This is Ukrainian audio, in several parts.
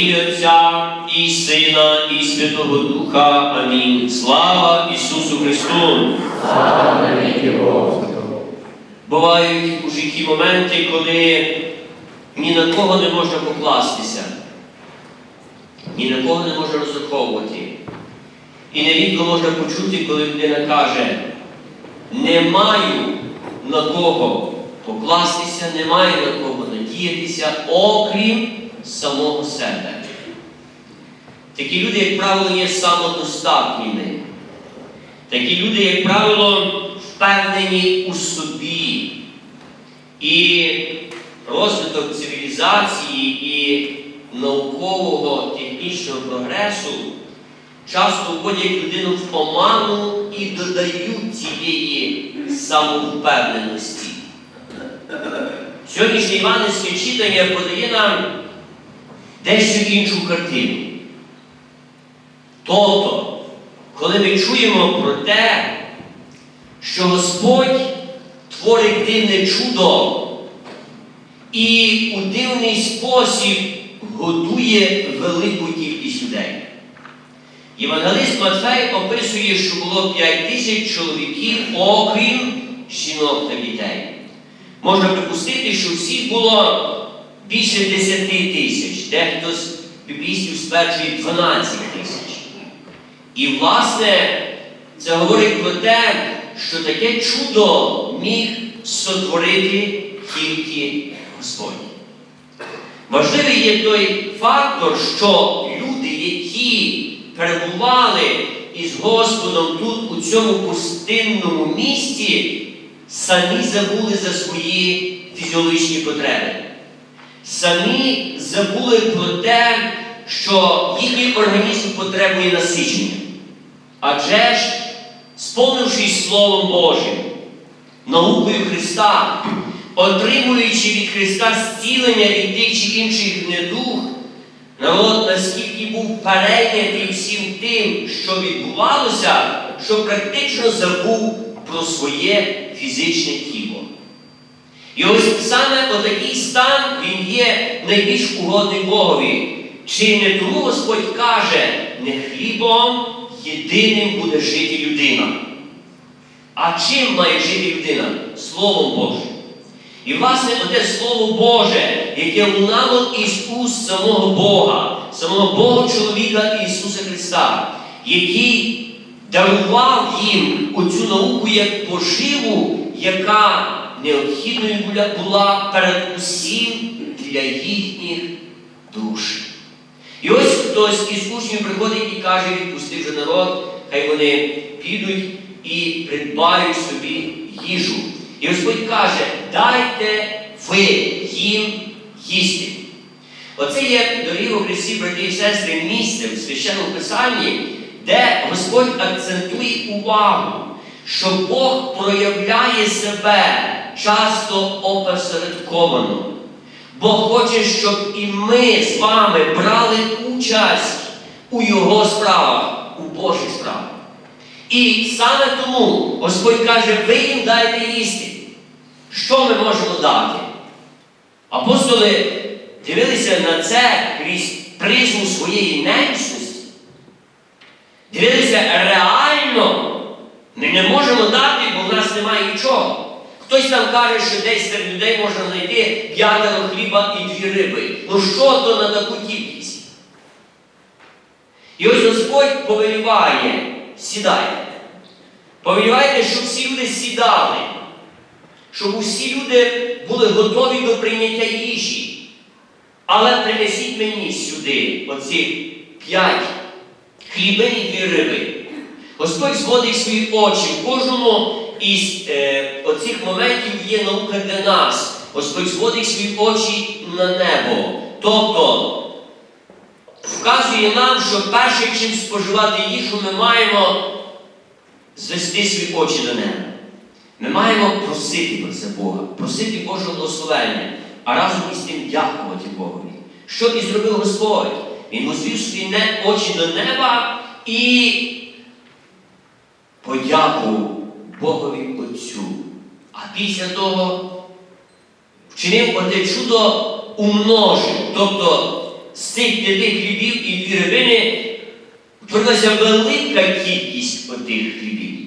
ім'я Отця і Сина, і Святого Духа. Амінь. Слава Ісусу Христу! Слава Господу. Бувають у житті моменти, коли ні на кого не можна покластися, ні на кого не можна розраховувати. І нерідко можна почути, коли людина каже, не маю на кого покластися, не маю на кого надіятися, окрім самого себе. Такі люди, як правило, є самодостатніми. Такі люди, як правило, впевнені у собі. І розвиток цивілізації і наукового технічного прогресу часто вводять людину в оману і додають цієї самовпевненості. Сьогоднішнє Іванівське читання подає нам дещо іншу картину. Тобто, коли ми чуємо про те, що Господь творить дивне чудо і у дивний спосіб годує велику кількість людей. Євангелист Матфей описує, що було 5 тисяч чоловіків, окрім жінок та дітей. Можна припустити, що всіх було більше 10 тисяч, дехто з біблістів стверджує 12 тисяч. І, власне, це говорить про те, що таке чудо міг сотворити тільки Господь. Важливий є той фактор, що люди, які перебували із Господом тут, у цьому пустинному місті, самі забули за свої фізіологічні потреби. Самі забули про те, що їхній організм потребує насичення. Адже ж, сповнившись Словом Божим, наукою Христа, отримуючи від Христа зцілення від тих чи інших недуг, народ наскільки був перейнятий всім тим, що відбувалося, що практично забув про своє фізичне тіло. І ось саме отакий стан він є найбільш угодний Богові. Чи не тому Господь каже, не хлібом єдиним буде жити людина. А чим має жити людина? Словом Божим. І, власне, оте Слово Боже, яке лунало із уст самого Бога, самого Бога чоловіка Ісуса Христа, який дарував їм оцю науку як поживу, яка необхідною була- перед усім для їхніх душ. І ось хтось із учнів приходить і каже, відпусти вже народ, хай вони підуть і придбають собі їжу. І Господь каже, дайте ви їм їсти. Оце є, дорогі у Христі, брати і сестри, місце в священному Писанні, де Господь акцентує увагу, що Бог проявляє себе часто опосередковано. Бог хоче, щоб і ми з вами брали участь у Його справах, у Божих справах. І саме тому Господь каже, ви їм дайте їсти. Що ми можемо дати? Апостоли дивилися на це крізь призму своєї немічності. Дивилися реально. Ми не можемо дати, бо в нас немає нічого. Хтось там каже, що десь серед людей можна знайти п'ятеро хліба і дві риби. Ну що то на таку кількість? І ось Господь повеліває, сідайте. Повелівайте, щоб всі люди сідали, щоб усі люди були готові до прийняття їжі. Але принесіть мені сюди оці п'ять хлібин і дві риби. Господь зводить свої очі. В кожному із е, оцих моментів є наука для нас. Господь зводить свої очі на небо. Тобто вказує нам, що перше, чим споживати їжу, ми маємо звести свої очі до неба. Ми маємо просити про це Бога, просити Божого благословення, а разом із тим дякувати Богові. Що і зробив Господь? Він возвів свої очі до неба і подякував Богові Отцю. А після того вчинив оте чудо умножив, тобто з цих п'яти хлібів і дві рибини утворилася велика кількість отих хлібів.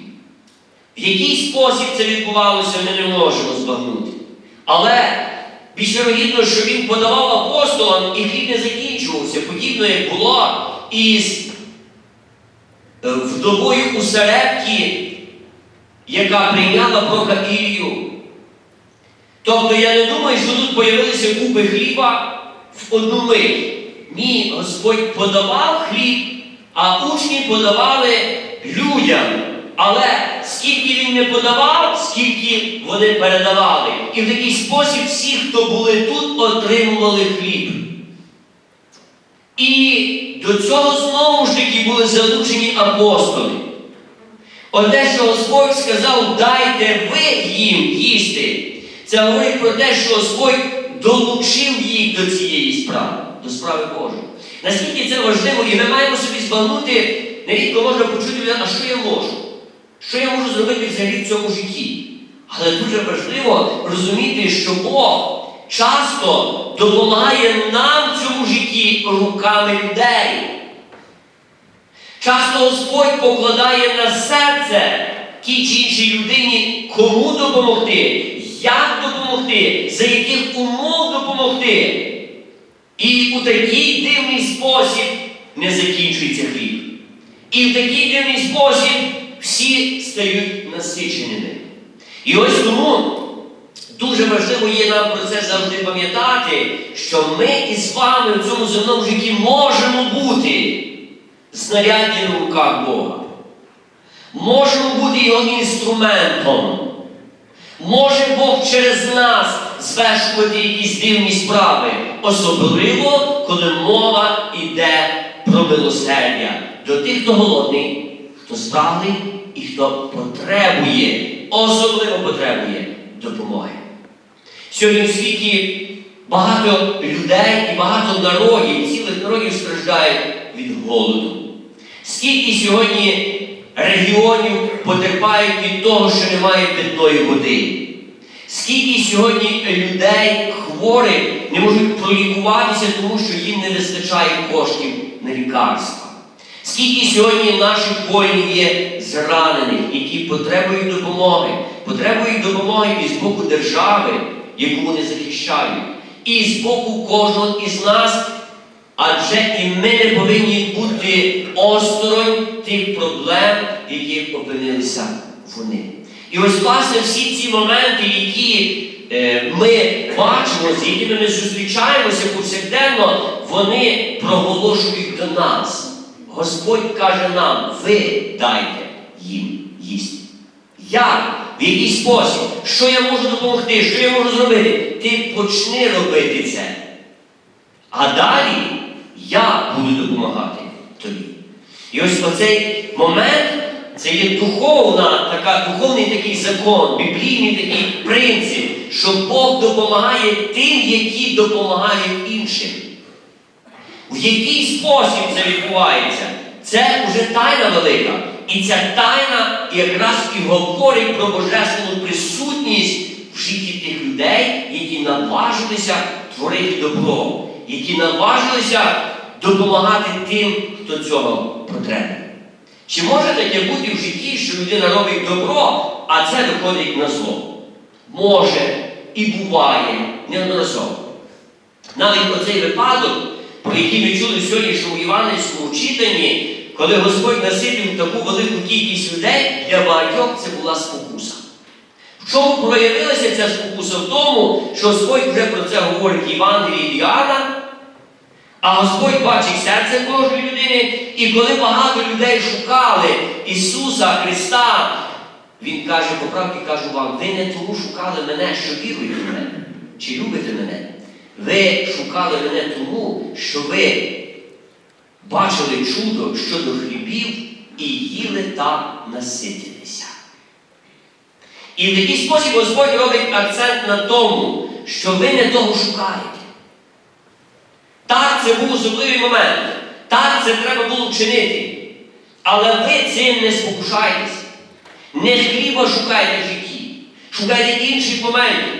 В який спосіб це відбувалося, ми не можемо збагнути. Але більш вірогідно, що він подавав апостолам і хліб не закінчувався, подібно як було із е, вдовою у Серепті, яка прийняла пророка Ілію. Тобто я не думаю, що тут появилися купи хліба в одну мить. Ні, Господь подавав хліб, а учні подавали людям. Але скільки він не подавав, скільки вони передавали. І в такий спосіб всі, хто були тут, отримували хліб. І до цього знову ж таки були залучені апостоли. Оте, що Господь сказав, дайте ви їм їсти. Це говорить про те, що Господь долучив їх до цієї справи, до справи Божої. Наскільки це важливо, і ми маємо собі збагнути, нерідко можна почути, а що я можу? Що я можу зробити взагалі в цьому житті? Але дуже важливо розуміти, що Бог часто допомагає нам в цьому житті руками людей. Часто Господь покладає на серце тій чи іншій людині, кому допомогти, як допомогти, за яких умов допомогти. І у такий дивний спосіб не закінчується хліб. І в такий дивний спосіб всі стають насиченими. І ось тому дуже важливо є нам про це завжди пам'ятати, що ми із вами в цьому земному житті можемо бути знаряддя в руках Бога. Можемо бути його інструментом. Може Бог через нас звершувати якісь дивні справи, особливо, коли мова йде про милосердя до тих, хто голодний, хто спраглий і хто потребує, особливо потребує допомоги. Сьогодні в світі багато людей і багато народів, цілих народів страждають від голоду. Скільки сьогодні регіонів потерпають від того, що немає питної води? Скільки сьогодні людей хворих не можуть пролікуватися, тому що їм не вистачає коштів на лікарства? Скільки сьогодні наших воїнів є зранених, які потребують допомоги, потребують допомоги і з боку держави, яку вони захищають, і з боку кожного із нас, адже і ми не повинні бути осторонь тих проблем, яких опинилися вони. І ось, власне, всі ці моменти, які е, ми бачимо, з якими ми зустрічаємося повсякденно, вони проголошують до нас. Господь каже нам, ви дайте їм їсти. Як? В який спосіб? Що я можу допомогти? Що я можу зробити? Ти почни робити це. А далі я буду допомагати тобі. І ось оцей момент це є духовна, така, духовний такий закон, біблійний такий принцип, що Бог допомагає тим, які допомагають іншим. В який спосіб це відбувається? Це вже тайна велика. І ця тайна якраз і говорить про божественну присутність в житті тих людей, які наважилися творити добро, які наважилися допомагати тим, хто цього потребує. Чи може таке бути в житті, що людина робить добро, а це доходить на зло? Може і буває неодноразово. Навіть оцей випадок, про який ми чули в сьогоднішньому Іванівському читанні, коли Господь наситив таку велику кількість людей, для багатьох це була спокуса. Чому проявилася ця спокуса? В тому, що Господь вже про це говорить Євангелії Іоанна, а Господь бачить серце кожної людини, і коли багато людей шукали Ісуса Христа, Він каже, по правді кажу вам, ви не тому шукали мене, що віруєте в мене, чи любите мене. Ви шукали мене тому, що ви бачили чудо щодо хлібів і їли та наситилися. І в такий спосіб Господь робить акцент на тому, що ви не того шукаєте. Так, це був особливий момент. Так, це треба було вчинити. Але ви цим не спокушаєтесь. Не хліба шукайте в житті. Шукайте інших моментів.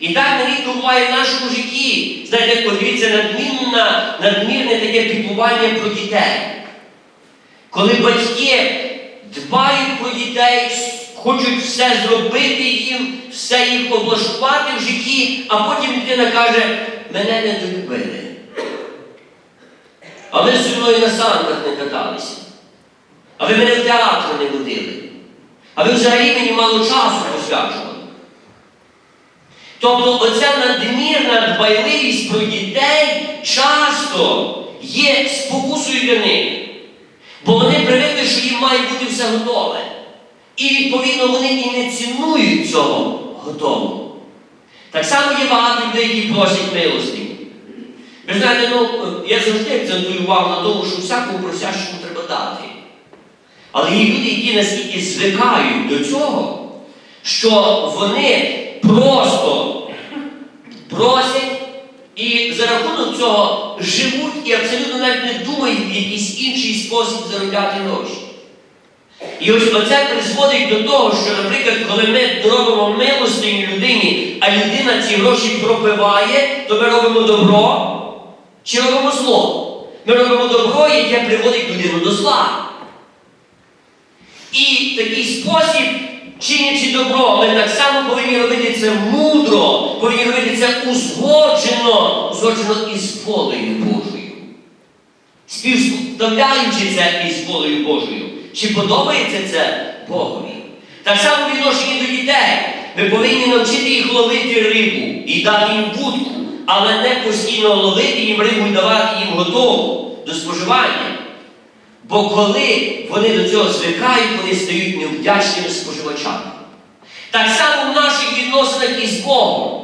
І так нерідко буває в нашому житті. Знаєте, от дивіться, надмірне, надмірне таке піклування про дітей. Коли батьки дбають про дітей, хочуть все зробити їм, все їх облаштувати в житті, а потім дитина каже, мене не долюбили. А ви зі мною на санках не каталися. А ви мене в театр не водили. А ви взагалі мені мало часу посвячували. Тобто оця надмірна дбайливість про дітей часто є спокусою для них. Бо вони привикли, що їм має бути все готове. І відповідно вони і не цінують цього готового. Так само є багато людей, які просять милості. Ви знаєте, ну, я завжди акцентую увагу на тому, що всякому просящому треба дати. Але є люди, які настільки звикають до цього, що вони просто просять і за рахунок цього живуть і абсолютно навіть не думають в якийсь інший спосіб заробляти гроші. І ось оце призводить до того, що, наприклад, коли ми робимо милостиню людині, а людина ці гроші пропиває, то ми робимо добро чи робимо зло. Ми робимо добро, яке приводить людину до зла. І такий спосіб, чинячи добро, ми так само повинні робити це мудро, повинні робити це узгоджено, узгоджено із волею Божою. Співставляючи це із волею Божою. Чи подобається це Богові? Так само в відношенні до дітей. Ми повинні навчити їх ловити рибу і дати їм вудку, але не постійно ловити їм рибу і давати їм готову до споживання. Бо коли вони до цього звикають, вони стають невдячними споживачами. Так само в наших відносинах із Богом.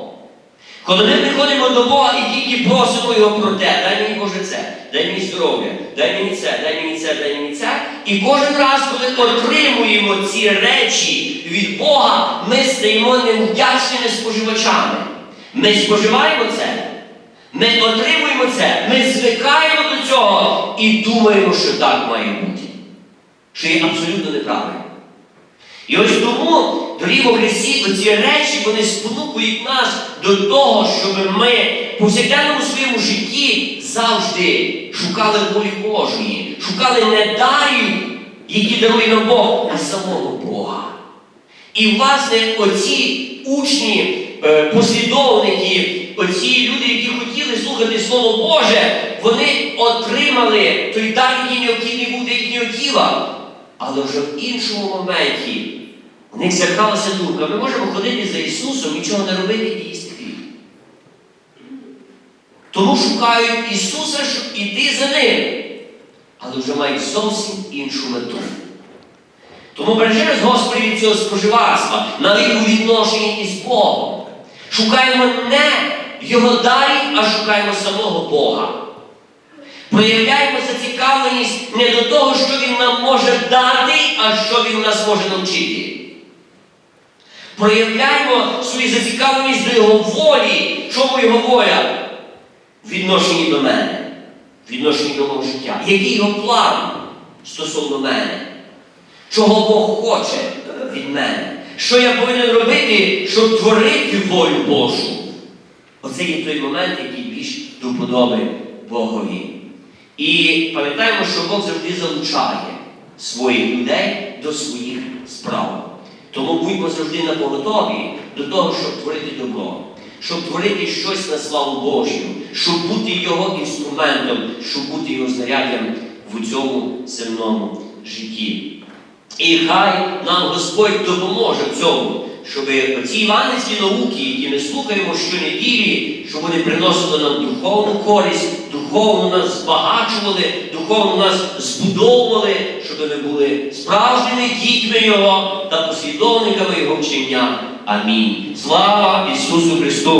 Коли ми приходимо до Бога і тільки просимо Його про те, дай мені Боже це, дай мені здоров'я, дай мені це, дай мені це, дай мені це. І кожен раз, коли отримуємо ці речі від Бога, ми стаємо невдячними споживачами. Ми споживаємо це, ми отримуємо це, ми звикаємо до цього і думаємо, що так має бути. Що є абсолютно неправильно. І ось тому, во Христі, оці речі вони спонукують нас до того, щоб ми в повсякденному своєму житті завжди шукали волі Божої, шукали не дарів, які дарує нам Бог, а самого Бога. І, власне, оці учні, е, послідовники, оці люди, які хотіли слухати Слово Боже, вони отримали той дар, який необхідний був для їхнього тіла. Але вже в іншому моменті у них зеркалася думка, ми можемо ходити за Ісусом, нічого не робити і їсти хліб. Тому шукають Ісуса, щоб іти за ним, але вже мають зовсім іншу мету. Тому бережи нас, Господи, від цього споживацтва, навіть у відношенні із Богом. Шукаємо не Його дарі, а шукаємо самого Бога. Проявляємо зацікавленість не до того, що Він нам може дати, а що Він нас може навчити. Проявляємо свою зацікавленість до Його волі. Чому Його воля? В відношенні до мене, в відношенні до мого життя. Який його план стосовно мене? Чого Бог хоче від мене? Що я повинен робити, щоб творити волю Божу? Оце є той момент, який більш до Богові. І пам'ятаємо, що Бог завжди залучає своїх людей до своїх справ. Тому будьмо завжди на поготові до того, щоб творити добро, щоб творити щось на славу Божу, щоб бути Його інструментом, щоб бути Його знаряддям в цьому земному житті. І хай нам Господь допоможе в цьому, щоб ці іванівські науки, які ми слухаємо щонеділі, щоб вони приносили нам духовну користь, духовно нас збагачували, духовно нас збудовували, щоб ми були справжніми дітьми Його та послідовниками Його вчення. Амінь. Слава Ісусу Христу!